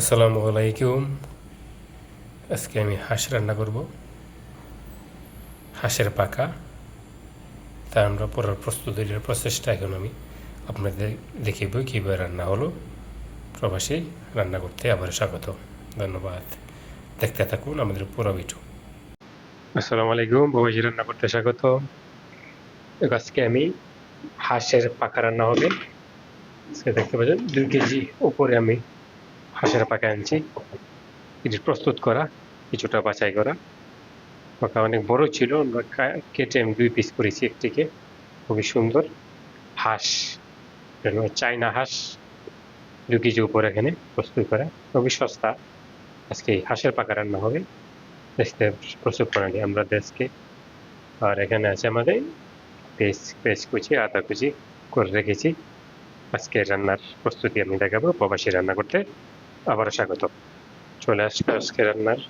আসসালামু আলাইকুম। আজকে আমি হাঁস রান্না করব। হাঁসের পাকা। তা আমরা পরের প্রস্তুতির প্রচেষ্টা এখন আমি আপনাদের দেখিব কীভাবে রান্না হলো। প্রবাসী রান্না করতে আবার স্বাগত। ধন্যবাদ। দেখতে থাকুন আমাদের পুরো ভিডিও। আসসালামু আলাইকুম, প্রবাসী রান্না করতে স্বাগত। আজকে আমি হাঁসের পাকা রান্না হবে। দেখতে পাচ্ছেন, দুই কেজি উপরে আমি হাঁসের পাকা আনছি। এটি প্রস্তুত করা, কিছুটা বাছাই করা। পাকা অনেক বড় ছিল, আমরা কেটে আমি দুই পিস করেছি একটিকে। খুবই সুন্দর হাঁস চাইনা হাঁস, দু কেজি উপর এখানে প্রস্তুত করা। খুবই সস্তা। আজকে হাঁসের পাকা রান্না হবে। দেখতে প্রস্তুত করা আমরা দেশকে। আর এখানে আছে আমাদের পেঁয়াজ পেঁয়াজ কুচি, আদা কুচি করে রেখেছি। আজকে রান্নার প্রস্তুতি আমি দেখাবো প্রবাসী রান্না করতে। আবারও স্বাগত। চলে আসবে আজকে রান্নার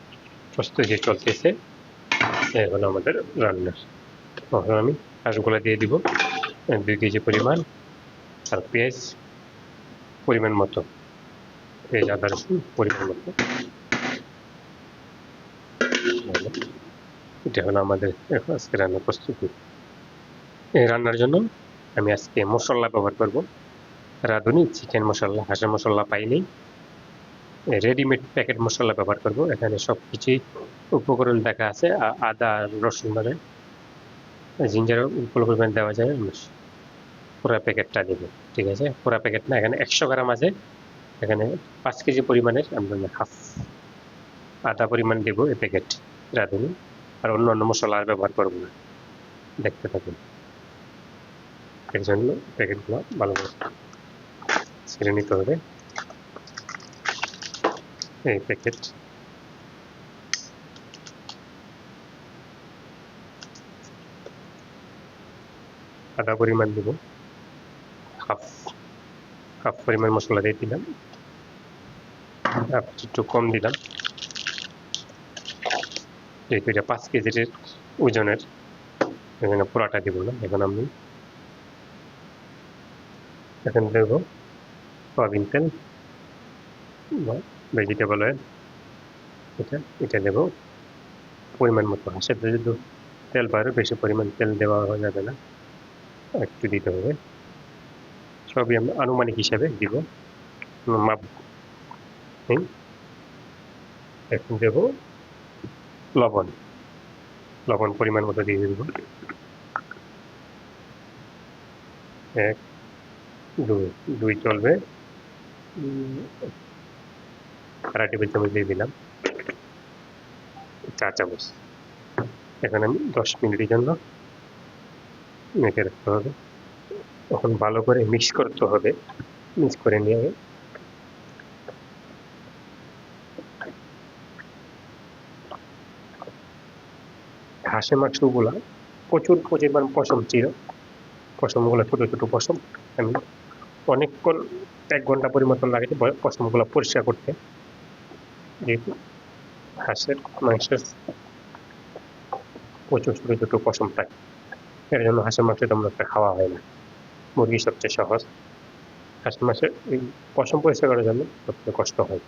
প্রস্তুতি চলতেছে। হলো আমাদের রান্নার তখন আমি হাঁসগুলো দিয়ে দিব। দুই কেজি পরিমাণ, আর পেঁয়াজ পরিমাণ মতো। পেঁয়াজ, আদা, রসুন পরিমাণ মতো। এটা হলো আমাদের এখন আজকে রান্নার প্রস্তুতি। এই রান্নার জন্য আমি আজকে মশলা ব্যবহার করব। রাঁধুনি, চিকেন মশলা, হাঁসের মশলা পাইনি। রেডিমেড প্যাকেট মশলা ব্যবহার করব। এখানে সব কিছুই উপকরণ দেখা আছে আদা, রসুন মানে জিঞ্জার পরিমাণ দেওয়া যায় পুরো প্যাকেটটা দেব, ঠিক আছে? পুরো প্যাকেট না, এখানে একশো গ্রাম আছে। এখানে পাঁচ কেজি পরিমাণের আমরা হাফ আদা পরিমাণ দেবো এই প্যাকেট রাঁধুনি। আর অন্য অন্য মশলা আর ব্যবহার করব না। দেখতে থাকুন। এর জন্য প্যাকেটগুলো ভালো করে ছেড়ে নিতে হবে। এই প্যাকেট আদা পরিমাণ দিব। হাফ হাফ পরিমাণ মশলা দিয়ে দিলাম। একটু কম দিলাম। যেহেতু পাঁচ কেজির ওজনের এখানে পুরাটা দিব না। এখন আমি এখন দেব সয়াবিন তেল ভেজিটেবল অয়েল এটা এটা দেব পরিমাণ মতো হাঁসের যদি তেল বাড়ে বেশি পরিমাণ তেল দেওয়া যাবে না একটু দিতে হবে সবই আমরা আনুমানিক হিসাবে দিব মাপ নেই। এখন দেব লবণ লবণ পরিমাণ মতো দিয়ে দেব এক দুই দুই চলবে আড়াই টেবিল চামচ দিয়ে দিলাম। চা চামচ। এখন আমি দশ মিনিটের জন্য মেখে রাখতে হবে। ভালো করে মিক্স করতে হবে। মিক্স করে নিয়ে হাঁসের মাংসগুলা প্রচুর পরিমাণ পশম ছিল। পশমগুলো ছোটো ছোটো পশম। আমি অনেকক্ষণ এক ঘণ্টা পরিমতন লাগে পশমগুলো পরিষ্কার করতে। যেহেতু মাংসের প্রচুর পশম থাকে। এর জন্য হাঁসের মাংস তেমন একটা খাওয়া হয় না। মুরগি সবচেয়ে সহজ। হাঁসের মাংসের এই পশম পরিষ্কার করার জন্য সবচেয়ে কষ্ট হয়।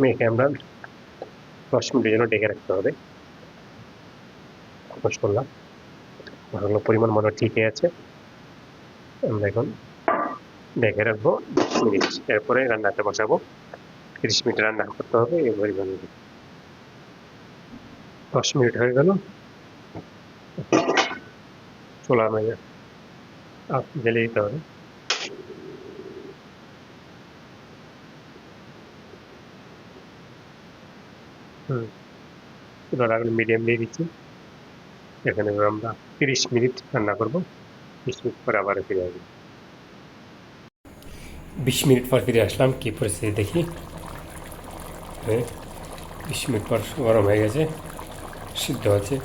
মেখে আমরা দশ মিনিটের জন্য ডেকে রাখতে হবে। খোঁজ করলাম ভালো পরিমাণ মনে ঠিকই আছে। আমরা এখন ডেকে রাখব। দশ মিনিট এরপরে রান্নাতে বসাবো। তিরিশ মিনিট রান্না করতে হবে এই পরিমাণে দশ মিনিট হয়ে গেল চুলা মেয়ে জ্বেলে দিতে হবে হুম চুলার আগুন মিডিয়াম দিয়ে দিচ্ছি এখানে আমরা তিরিশ মিনিট রান্না করব বিশ মিনিট পরে আবার ফিরে আসব বিশ মিনিট পর ফিরে আসলাম কি পরিস্থিতি দেখি হ্যাঁ বিশ মিনিট পর গরম হয়ে গেছে, সিদ্ধ হচ্ছে।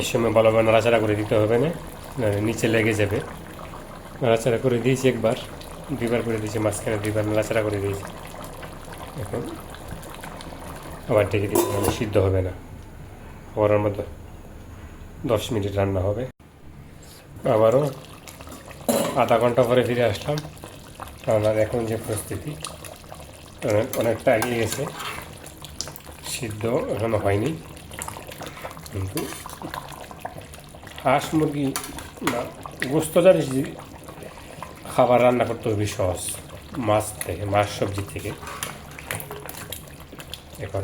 এর সময় ভালোভাবে নাড়াচাড়া করে দিতে হবে না নিচে লেগে যাবে। নাড়াচাড়া করে দিয়েছি একবার, দুইবার করে দিয়েছি, মাঝখানে দুইবার নাড়াচাড়া করে দিয়েছি। এখন আবার ডেকে দিতে হবে, সিদ্ধ হবে না। ওরার মধ্যে দশ মিনিট রান্না হবে। আবারও আধা ঘণ্টা পরে ফিরে আসলাম। রান্নার এখন যে পরিস্থিতি অনেক অনেকটা এগিয়ে গেছে। সিদ্ধ এখনও হয়নি। কিন্তু হাঁস, মুরগি বা গোস্ত জানিস খাবার রান্না করতে খুবই সহজ। মাছ থেকে, মাছ সবজি থেকে। এখন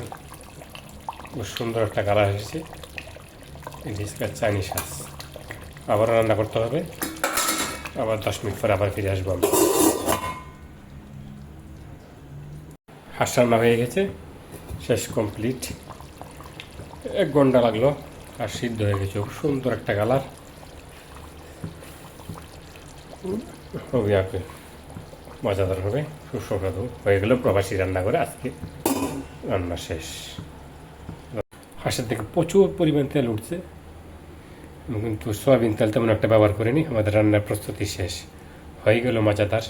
খুব সুন্দর একটা কালার এসেছে। ডিসকার চাইনিজ হাঁস। আবার রান্না করতে হবে। আবার দশ মিনিট পরে আবার ফিরে আসব আমি হাঁস রান্না হয়ে গেছে। শেষ কমপ্লিট এক ঘণ্টা লাগল, আর সিদ্ধ হয়ে গেছে। সুন্দর একটা কালার। হবে কি মজাদার হবে, সুস্বাদু। হয়ে গেল প্রবাসী রান্না করে আজকে। রান্না শেষ। হাঁসের থেকে প্রচুর পরিমাণ তেল উঠছে। কিন্তু সয়াবিন তেল তেমন একটা ব্যবহার করিনি। আমাদের রান্নার প্রস্তুতি শেষ। হয়ে গেল মজাদার,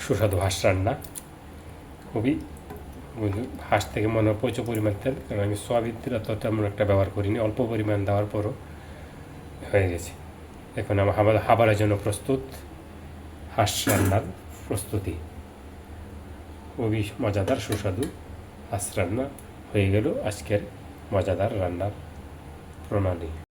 সুস্বাদু হাঁস রান্না। খুবই হাঁস থেকে মনে হয় প্রচুর পরিমাণ তেল, কারণ আমি সোয়াবিন তেল অত তেমন একটা ব্যবহার করিনি। অল্প পরিমাণ দেওয়ার পরও হয়ে গেছে। এখন আমার হাবার, হাবারের জন্য প্রস্তুত, হাঁস রান্নার প্রস্তুতি। খুবই মজাদার, সুস্বাদু হাঁস রান্না হয়ে গেল আজকের মজাদার রান্নার প্রণালী।